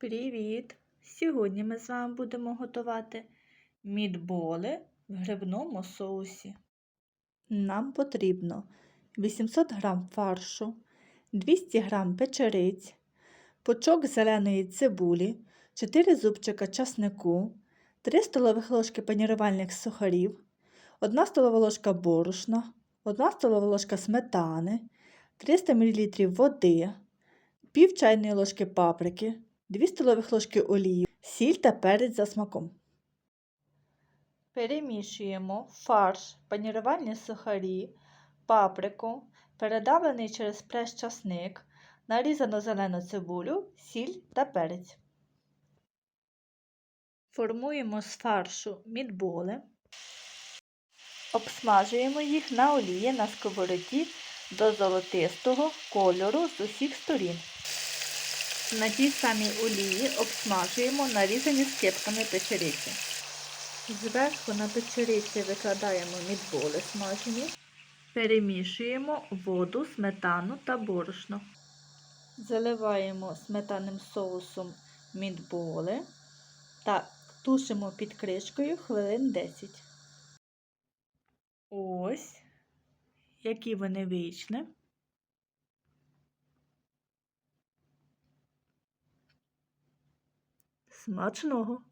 Привіт! Сьогодні ми з вами будемо готувати мідболи в грибному соусі. Нам потрібно 800 г фаршу, 200 г печериць, пучок зеленої цибулі, 4 зубчика часнику, 3 столових ложки панірувальних сухарів, 1 столова ложка борошна, 1 столова ложка сметани, 300 мл води, пів чайної ложки паприки, 2 столових ложки олії, сіль та перець за смаком. Перемішуємо фарш, панірувальні сухарі, паприку, передавлений через прес часник, нарізану зелену цибулю, сіль та перець. Формуємо з фаршу мідболи. Обсмажуємо їх на олії на сковороді до золотистого кольору з усіх сторін. На тій самій олії обсмажуємо нарізані скипками печериці. Зверху на печериці викладаємо мідболи смажені, перемішуємо воду, сметану та борошно. Заливаємо сметанним соусом мідболи та тушимо під кришкою хвилин 10. Ось, які вони вийшли. Смачного!